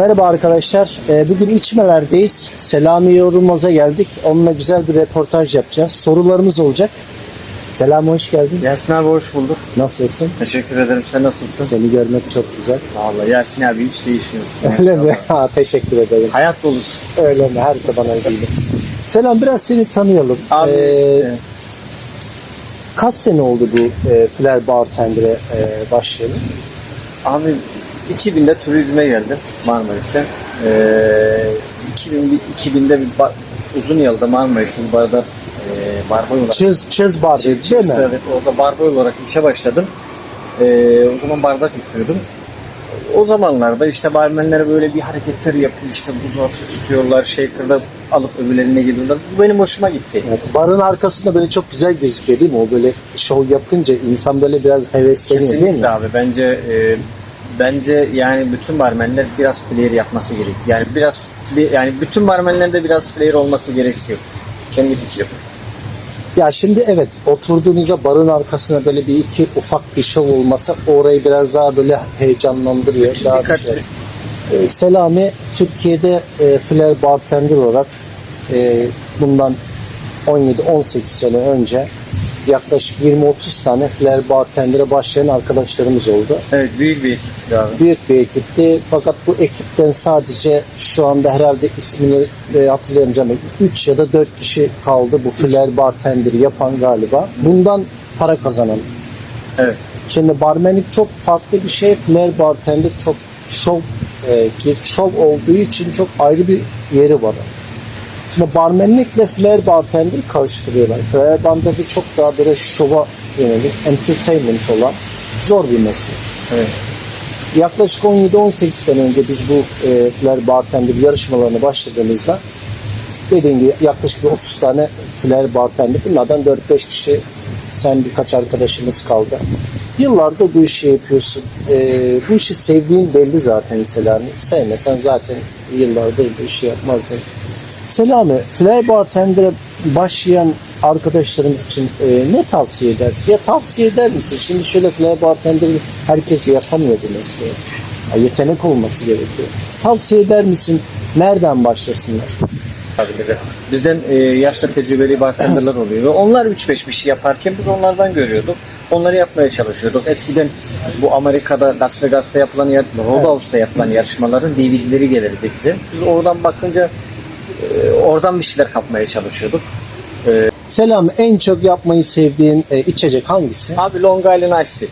Merhaba arkadaşlar. Ee, Bugün içmelerdeyiz. Selami Yorulmaz'a geldik. Onunla güzel bir röportaj yapacağız. Sorularımız olacak. Selami hoş geldin. Yasin abi hoş bulduk. Nasılsın? Teşekkür ederim. Sen nasılsın? Seni görmek çok güzel. Vallahi Yasin abi hiç değişmiyorsun. Öyle mi? Ha, teşekkür ederim. Hayat dolusun. Öyle mi? Her zaman öyleyim. Selam biraz seni tanıyalım. Abi Ee, kaç sene oldu bu e, Flair Bartender'e e, başlayalı? abi 2000'de turizme geldim Marmaris'e. Ee, 2000, 2000'de bir ba- uzun yılda Marmaris'te bir barda e, barboy olarak Çöz, çöz bar değil mi? Evet, orada barboy olarak işe başladım. Ee, o zaman bardak yıkıyordum. O zamanlarda işte barmenlere böyle bir hareketler yapıyor işte atıp tutuyorlar shaker'da alıp öbürlerine geliyorlar. Bu benim hoşuma gitti. Evet, barın arkasında böyle çok güzel gözüküyor değil mi? O böyle şov yapınca insan böyle biraz hevesleniyor değil mi? Kesinlikle abi bence e, bence yani bütün barmenler biraz flair yapması gerekiyor. Yani biraz flair- yani bütün barmenlerde biraz flair olması gerekiyor. Kendi fikrim. Ya şimdi evet oturduğunuzda barın arkasına böyle bir iki ufak bir şov olmasa orayı biraz daha böyle heyecanlandırıyor. Daha Dikkat- bir şey. Ee, Selami Türkiye'de e, flair bartender olarak e, bundan 17-18 sene önce yaklaşık 20-30 tane flair bartender'e başlayan arkadaşlarımız oldu. Evet büyük bir ekip abi. Büyük bir ekipti fakat bu ekipten sadece şu anda herhalde ismini e, hatırlayamayacağım. 3 ya da 4 kişi kaldı bu flair bartender'i yapan galiba. Bundan para kazanan. Evet. Şimdi barmenlik çok farklı bir şey. Flair bartender çok şov, e, şov olduğu için çok ayrı bir yeri var. Şimdi barmenlikle flair bartender karıştırıyorlar. Flair bartender çok daha böyle şova yönelik, entertainment olan zor bir meslek. Evet. Yaklaşık 17-18 sene önce biz bu e, Flair Bartender yarışmalarına başladığımızda dediğim gibi yaklaşık bir 30 tane Flair Bartender bunlardan 4-5 kişi sen birkaç arkadaşımız kaldı. Yıllardır bu işi yapıyorsun. E, bu işi sevdiğin belli zaten Selami. Sevmesen zaten yıllardır bu işi yapmazdın. Selami, Flair Bartender'e başlayan arkadaşlarımız için e, ne tavsiye edersin? Ya tavsiye eder misin? Şimdi şöyle Flair Bartender'ı herkes yapamıyor bu mesleği. Ya yetenek olması gerekiyor. Tavsiye eder misin? Nereden başlasınlar? Bizden e, yaşlı tecrübeli bartenderlar oluyor. Ve onlar 3-5 bir şey yaparken biz onlardan görüyorduk. Onları yapmaya çalışıyorduk. Eskiden bu Amerika'da Las Vegas'ta yapılan, Roadhouse'da yapılan yarışmaların DVD'leri gelirdi bize. Biz oradan bakınca oradan bir şeyler kapmaya çalışıyorduk. Selami en çok yapmayı sevdiğin e, içecek hangisi? Abi Long Island Ice Tea.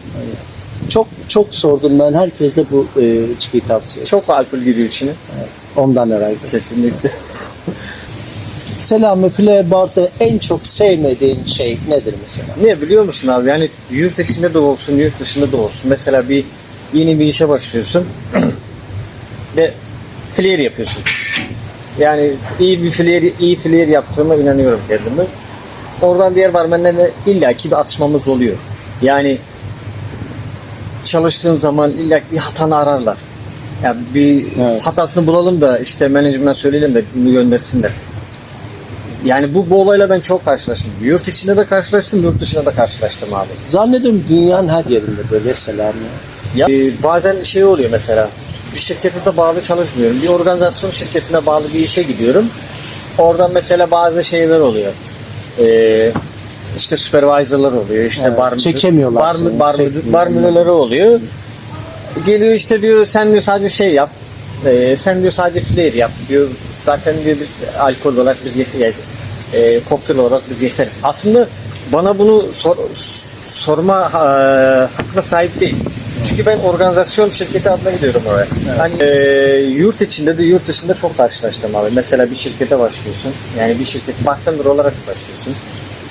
Çok çok sordum ben. Herkes de bu e, içkiyi tavsiye ediyor. Çok alkol giriyor içine. Ondan herhalde. Kesinlikle. Selami Flair Bar'da en çok sevmediğin şey nedir mesela? Niye biliyor musun abi? Yani yurt içinde de olsun, yurt dışında da olsun. Mesela bir yeni bir işe başlıyorsun ve flair yapıyorsun. Yani iyi bir flair, iyi flair yaptığıma inanıyorum kendime. Oradan diğer barmenlerle illaki bir atışmamız oluyor. Yani çalıştığın zaman illa bir hatanı ararlar. Yani bir Evet. hatasını bulalım da işte menajmene söyleyelim de bunu göndersinler. Yani bu, bu olayla ben çok karşılaştım. Yurt içinde de karşılaştım, yurt dışında da karşılaştım abi. Zannediyorum dünyanın her yerinde böyle Selami. Ya, e, bazen şey oluyor mesela, bir şirkete de bağlı çalışmıyorum. Bir organizasyon şirketine bağlı bir işe gidiyorum. Oradan mesela bazı şeyler oluyor. Ee, işte supervisorlar oluyor, işte Evet, bar, çekemiyorlar bar, seni, bar, bar müdürleri oluyor. Geliyor işte diyor sen diyor sadece şey yap. Ee, sen diyor sadece flair yap diyor. Zaten diyor biz alkol olarak biz yeteriz. E, kokteyl olarak biz yeteriz. Aslında bana bunu sor, sorma e, hakkına sahip değil. Çünkü ben organizasyon şirketi adına gidiyorum oraya. Hani e, yurt içinde de yurt dışında çok karşılaştım abi. Mesela bir şirkete başlıyorsun. Yani bir şirket bartender olarak başlıyorsun.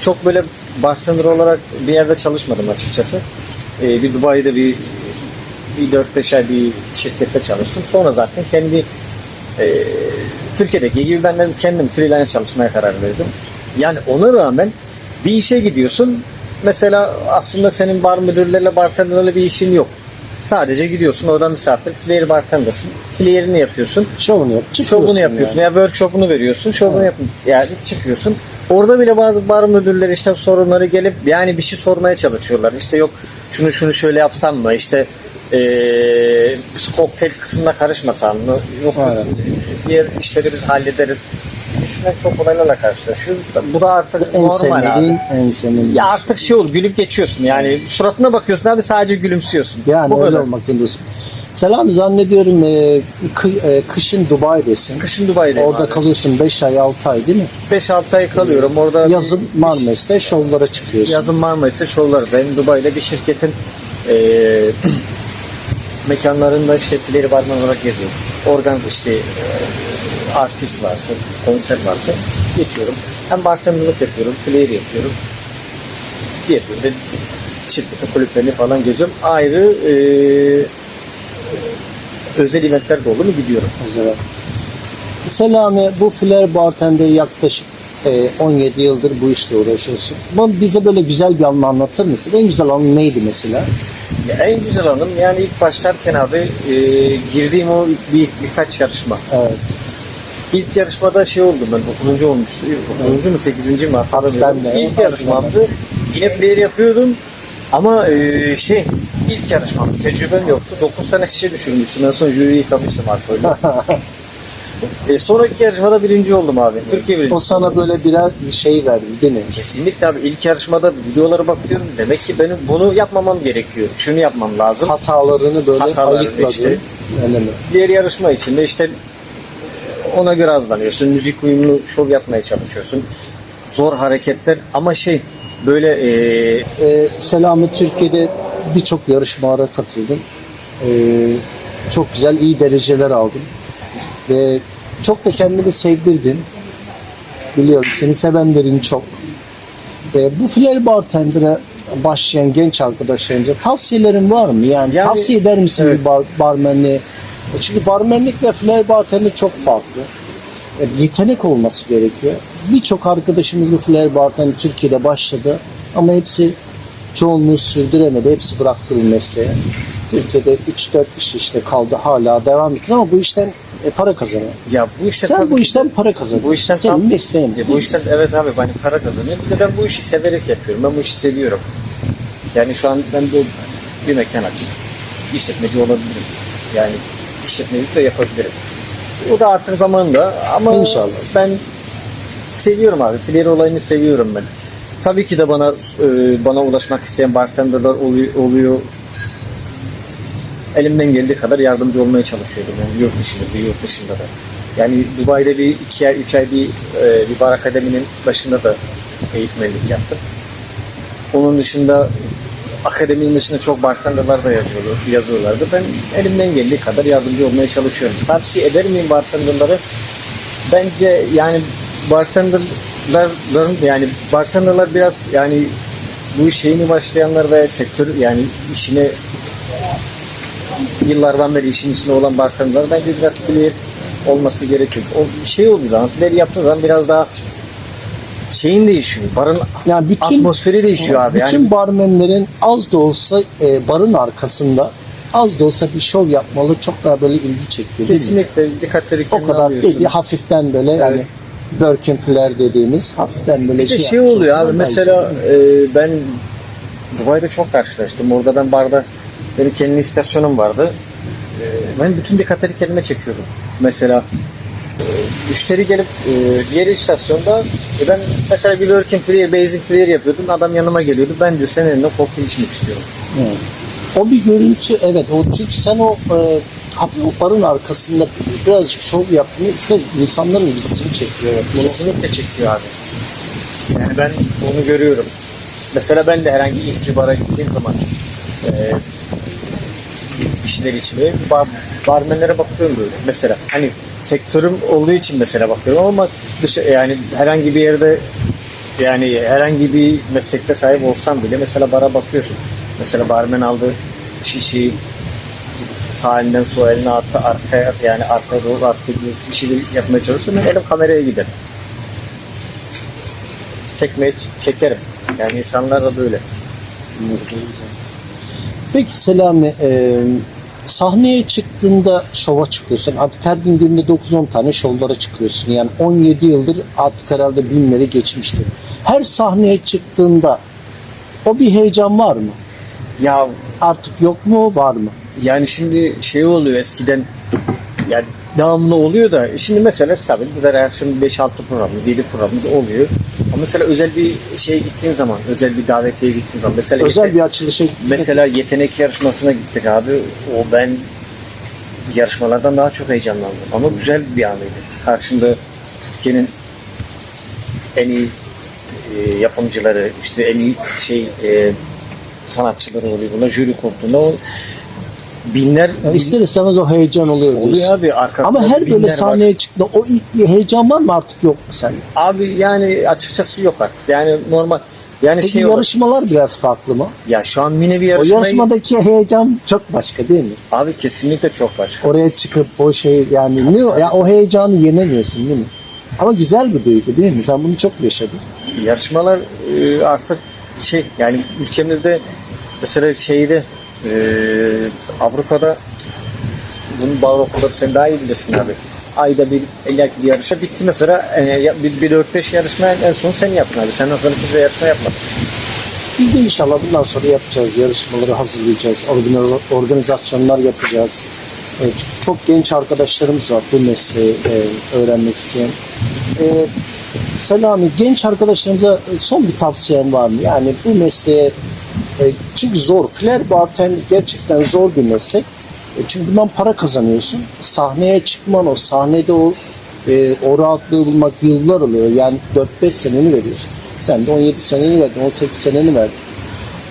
Çok böyle bartender olarak bir yerde çalışmadım açıkçası. E, bir Dubai'de bir bir 4-5 ay bir şirkette çalıştım. Sonra zaten kendi e, Türkiye'deki gibi ben de kendim freelance çalışmaya karar verdim. Yani ona rağmen bir işe gidiyorsun. Mesela aslında senin bar müdürlerle bartenderlerle bir işin yok. Sadece gidiyorsun oradan misafir, flair bartendersın. Flairini yapıyorsun. Şovunu yap. çıkıyorsun Şovunu yapıyorsun yani. ya workshop'unu veriyorsun. Şovunu yap yani çıkıyorsun. Orada bile bazı bar müdürleri işte sorunları gelip yani bir şey sormaya çalışıyorlar. İşte yok şunu şunu şöyle yapsam mı? İşte biz kokteyl kısmına karışmasam mı? Yok Evet. diğer işleri biz hallederiz. İşte çok olaylarla karşılaşıyoruz. Bu da artık En normal abi. en sevmediğin. Ya artık şey olur gülüp geçiyorsun. Yani suratına bakıyorsun abi sadece gülümsüyorsun. Yani Bu öyle kadar. olmak zorundasın. Selam zannediyorum e, kı- e, kışın Dubai'desin. Kışın Dubai'deyim Orada abi. kalıyorsun 5 ay 6 ay değil mi? 5-6 ay kalıyorum. Orada Yazın Marmaris'te şovlara çıkıyorsun. Yazın Marmaris'te şovlardayım. Dubai'de bir şirketin eee mekanlarında işte pileri barman olarak geziyorum. Organ işte eee, artist varsa, konser varsa geçiyorum. Hem bartenderlık yapıyorum, player yapıyorum. Diğer de şirketin kulüplerini falan geziyorum. Ayrı eee, özel eventler de olur mu gidiyorum. Mesela. Selami bu flair bartender yaklaşık e, 17 yıldır bu işle uğraşıyorsun. Bunu bize böyle güzel bir anı anlatır mısın? En güzel anı neydi mesela? Ya en güzel anım yani ilk başlarken abi eee, girdiğim o bir, birkaç yarışma. Evet. İlk yarışmada şey oldu ben 9. olmuştu. 9. mu 8. mi hatırlamıyorum. Ben de. İlk yarışmamdı. Yine player yapıyordum. Ama e, şey ilk yarışmam tecrübem yoktu. 9 tane şişe düşürmüştüm. En son jüriyi yıkamıştım alkolle. e, sonraki yarışmada birinci oldum abi. Türkiye O birincisi. sana böyle biraz bir şey verdi değil mi? Kesinlikle abi ilk yarışmada videolara bakıyorum. Demek ki benim bunu yapmamam gerekiyor. Şunu yapmam lazım. Hatalarını böyle Hatalarını ayıkladın. işte. Öyle mi? Diğer yarışma içinde işte ona göre hazırlanıyorsun. Müzik uyumlu şov yapmaya çalışıyorsun. Zor hareketler ama şey böyle e, Ee, Selami Türkiye'de birçok yarışmalara katıldın. Ee, çok güzel, iyi dereceler aldın. Ve çok da kendini sevdirdin. Biliyorum seni sevenlerin çok. Ve bu flair bartender'a başlayan genç arkadaşlarınca tavsiyelerin var mı? Yani, Yani- tavsiye eder misin Evet. bir bar, barmenliğe? Çünkü barmenlikle flair bartenderlik çok farklı. E, yetenek olması gerekiyor. Birçok arkadaşımız bu flair bartender Türkiye'de başladı ama hepsi çoğunluğu sürdüremedi. Hepsi bıraktı bu mesleği. Türkiye'de 3-4 kişi işte kaldı hala devam ediyor ama bu işten e, para kazanıyor. ya bu işte Sen bu işten para kazanıyorsun. bu işten Senin tam- mesleğin. Ya bu işten evet abi ben para kazanıyorum. Bir de ben bu işi severek yapıyorum. Ben bu işi seviyorum. Yani şu an ben de bir mekan açıp işletmeci olabilirim. Yani işletmecilik de yapabilirim. O da artık zamanında ama İnşallah. ben seviyorum abi. Fileri olayını seviyorum ben. Tabii ki de bana e, bana ulaşmak isteyen bartenderler oluyor, oluyor. Elimden geldiği kadar yardımcı olmaya çalışıyorum. Yani yurt dışında da, yurt dışında da. Yani Dubai'de bir iki ay, üç ay bir, e, bir bar akademinin başında da eğitmenlik yaptım. Onun dışında akademinin dışında çok bartenderlar da yazıyorlar, yazıyorlardı. Ben elimden geldiği kadar yardımcı olmaya çalışıyorum. Tavsiye eder miyim bartenderları? Bence yani bartenderların yani bartenderlar biraz yani bu işe yeni başlayanlar ve sektör yani işine yıllardan beri işin içinde olan bartenderlar bence biraz player olması gerekiyor. O şey olduğu zaman player yaptığı zaman biraz daha şeyin değişiyor. Barın Yani bütün atmosferi değişiyor abi. Bütün Yani barmenlerin az da olsa e, barın arkasında az da olsa bir şov yapmalı çok daha böyle ilgi çekiyor kesinlikle dikkatleri O kadar değil, hafiften böyle yani Birkin flair dediğimiz hafiften böyle Bir şey, şey oluyor abi mesela e, ben Dubai'de çok karşılaştım. Orada ben barda benim kendi istasyonum vardı. E, ben bütün dikkatleri kendime çekiyordum. Mesela müşteri gelip e, diğer istasyonda e, ben mesela bir working clear, basic clear yapıyordum. Adam yanıma geliyordu. Ben diyor senin elinde kokteyl içmek istiyorum. Evet. O bir görüntü evet o çünkü sen o e, barın arkasında birazcık şov yaptığını ise insanların ilgisini çekiyor. Evet. Kesinlikle çekiyor abi. Yani ben onu görüyorum. Mesela ben de herhangi X bir bara gittiğim zaman e, bir şeyler içmeye bar, barmenlere bakıyorum böyle. Mesela hani sektörüm olduğu için mesela bakıyorum ama dışı, yani herhangi bir yerde yani herhangi bir meslekte sahip olsam bile mesela bara bakıyorsun. Mesela barmen aldığı şişeyi sağ elinden sol eline attı arkaya yani arkaya doğru attı bir şey yapmaya çalışıyorum. Ben elim kameraya gider. Çekmeye çekerim. Yani insanlar da böyle. Peki Selami, sahneye çıktığında şova çıkıyorsun. Artık her gün günde 9-10 tane şovlara çıkıyorsun. Yani 17 yıldır artık herhalde binleri geçmiştir. Her sahneye çıktığında o bir heyecan var mı? Ya Artık yok mu var mı? yani şimdi şey oluyor eskiden yani devamlı oluyor da şimdi mesela stabil bu kadar akşam 5-6 programımız 7 programımız oluyor. Ama mesela özel bir şeye gittiğin zaman özel bir davetiye gittiğin zaman mesela Özel yete- bir açılışa mesela yetenek yarışmasına gittik abi o ben yarışmalardan daha çok heyecanlandım ama güzel bir anıydı. Karşında Türkiye'nin en iyi e, yapımcıları işte en iyi şey e, sanatçıları oluyor. Buna jüri koltuğunda o binler ister istemez o heyecan oluyor diyorsun. oluyor abi arkasında Ama her binler böyle var. sahneye çıktığında o ilk heyecan var mı artık yok mu sende? Abi yani açıkçası yok artık. Yani normal yani Peki şey yarışmalar biraz farklı mı? ya şu an mini bir O yarışma yarışmadaki heyecan çok başka değil mi? abi kesinlikle çok başka. Oraya çıkıp o şey yani ne o- ya o heyecanı yenemiyorsun değil mi? Ama güzel bir duygu değil mi? Sen bunu çok yaşadın. Yarışmalar e, artık şey yani ülkemizde mesela şeyde e, Avrupa'da bunun bağlı okulları sen daha iyi bilirsin abi. Ayda bir illa bir yarışa bitti mesela e, bir, bir 4-5 yarışma en son sen yaptın abi. Senden sonra kimse yarışma yapmadı. Biz de inşallah bundan sonra yapacağız. Yarışmaları hazırlayacağız. organiz- Organizasyonlar yapacağız. Ee, Çok genç arkadaşlarımız var bu mesleği e, öğrenmek isteyen. Ee, Selami, genç arkadaşlarımıza son bir tavsiyen var mı? Yani bu mesleğe e, çünkü zor. Flair bartender gerçekten zor bir meslek. E, Çünkü bundan para kazanıyorsun. Sahneye çıkman, o sahnede o e, o rahatlığı bulmak yıllar alıyor. Yani 4-5 seneni veriyorsun. Sen de 17 seneni verdin, 18 seneni verdin.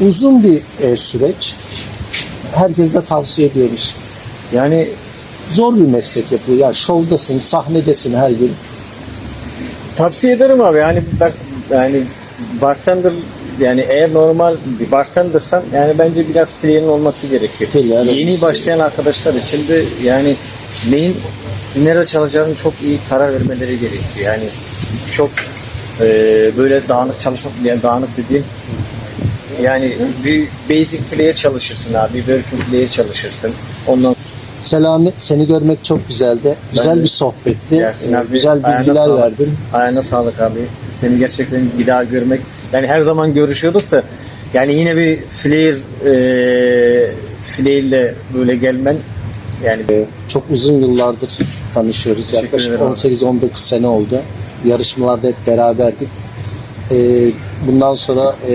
Uzun bir e, süreç. Herkese de tavsiye ediyoruz. Yani Zor bir meslek yapıyor. Yani şovdasın, sahnedesin her gün. Tavsiye ederim abi yani yani bartender yani eğer normal bir bartendersan yani bence biraz flerin olması gerekiyor. Flair Yeni olması başlayan arkadaşlar için de yani neyin nerede çalacağını çok iyi karar vermeleri gerekiyor. Yani çok e, böyle dağınık çalışmak yani dağınık dediğim yani bir basic flare çalışırsın abi, bir working flare çalışırsın. Ondan Selami seni görmek çok güzeldi. Güzel de- bir sohbetti. Abi. Güzel Ayağına bilgiler sağlık. verdin. Ayağına sağlık abi. Seni gerçekten bir daha görmek. Yani her zaman görüşüyorduk da yani yine bir Flair e, Flair'le böyle gelmen yani Çok uzun yıllardır tanışıyoruz. Teşekkür Yaklaşık ederim abi. 18-19 sene oldu. Yarışmalarda hep beraberdik. Ee, bundan sonra e,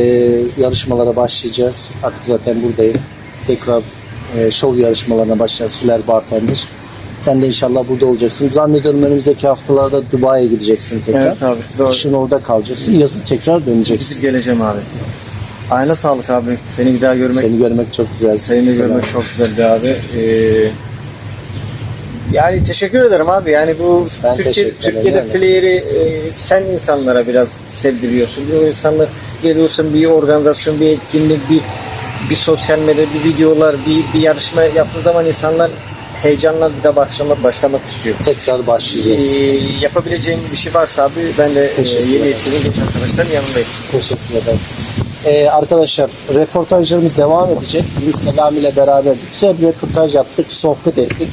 yarışmalara başlayacağız. Artık zaten buradayım. Tekrar e, şov yarışmalarına başlayacağız. Flair Bartender. Sen de inşallah burada olacaksın. Zannediyorum önümüzdeki haftalarda Dubai'ye gideceksin tekrar. Evet abi, doğru. Kışın orada kalacaksın. Yazın tekrar döneceksin. geleceğim abi. Ayağına sağlık abi. Seni bir daha görmek Seni görmek çok güzel. Seni Selam. görmek çok güzeldi abi. Ee, yani teşekkür ederim abi. Yani bu Ben Türkiye. Türkiye'de Yani. Flair'i e, sen insanlara biraz sevdiriyorsun. Bir insanlar geliyorsun bir organizasyon, bir etkinlik, bir bir sosyal medya, bir videolar, bir, bir yarışma yaptığı zaman insanlar heyecanla bir de başlamak, başlamak istiyor. Tekrar başlayacağız. Ee, yapabileceğim bir şey varsa abi ben de e, yeni yetiştiğim genç arkadaşların yanındayım. Teşekkür ederim. Ee, arkadaşlar röportajlarımız devam edecek. Biz Selami ile beraber güzel bir röportaj yaptık, sohbet ettik.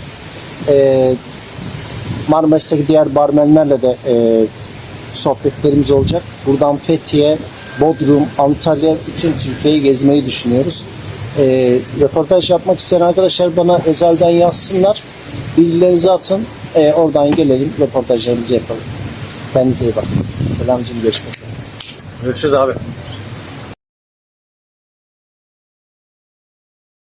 Ee, Marmaris'teki diğer barmenlerle de e, sohbetlerimiz olacak. Buradan Fethiye, Bodrum, Antalya, bütün Türkiye'yi gezmeyi düşünüyoruz. Ee, röportaj yapmak isteyen arkadaşlar bana özelden yazsınlar. Bilgilerinizi atın. Ee, oradan gelelim, röportajlarımızı yapalım. Kendinize iyi bakın. Selamcığım, görüşmek üzere. Görüşürüz abi.